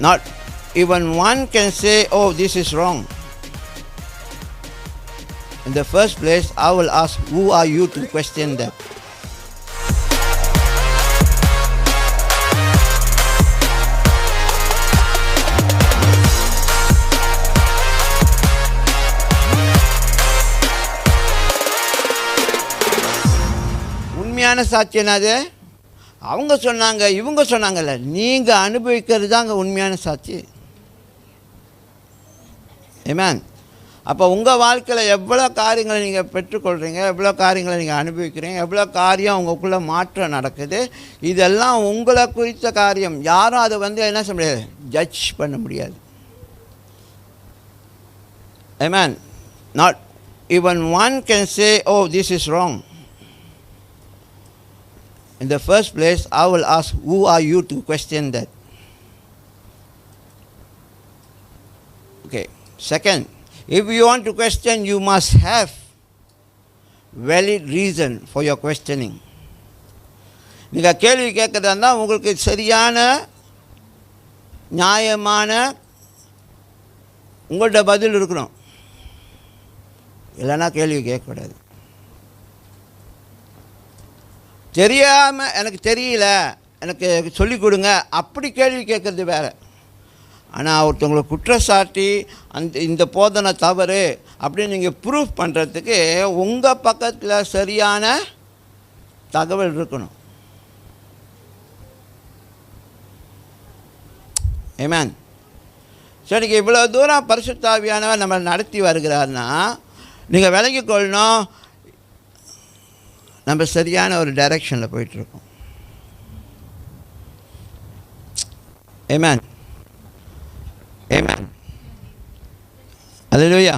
Not even one can say, oh, this is wrong. In the first place, I will ask, who are you to question that? உண்மையான சாட்சி என்னது அவங்க சொன்னாங்க இவங்க சொன்னாங்கல்ல நீங்கள் அனுபவிக்கிறது தாங்க உண்மையான சாட்சி. ஏமேன் அப்போ உங்கள் வாழ்க்கையில் எவ்வளோ காரியங்களை நீங்கள் பெற்றுக்கொள்கிறீங்க எவ்வளோ காரியங்களை நீங்கள் அனுபவிக்கிறீங்க எவ்வளோ காரியம் உங்களுக்குள்ளே மாற்றம் நடக்குது இதெல்லாம் உங்களை குறித்த காரியம். யாரும் அதை வந்து என்ன செய்ய முடியாது ஜட்ஜ் பண்ண முடியாது. Amen. Not even one can say oh this is wrong In the first place, I will ask, who are you to question that? Okay. Second, if you want to question, you must have valid reason for your questioning. நீங்கள் கேள்வி கேட்குறதா இருந்தால் உங்களுக்கு சரியான நியாயமான உங்கள்கிட்ட பதில் இருக்கணும் இல்லைன்னா கேள்வி கேட்கக்கூடாது தெரியாமல் எனக்கு தெரியல. எனக்கு சொல்லிக் கொடுங்க. அப்படி கேள்வி கேட்குறது வேறு. ஆனால் ஒருத்தவங்களை குற்றச்சாட்டி அந்த இந்த போதனை தவறு அப்படின்னு நீங்கள் ப்ரூஃப் பண்ணுறதுக்கு உங்கள் பக்கத்தில் சரியான தகவல் இருக்கணும். ஏமேன் சரிங்க இவ்வளோ தூரம் பரிசுத்தாவியானவர் நம்ம நடத்தி வருகிறார்னா நீங்கள் விலகிக் கொள்ளணும். நம்ம சரியான ஒரு டைரக்ஷனில் போயிட்டுருக்கோம். ஏமேன் ஏமேன் அல்லேலூயா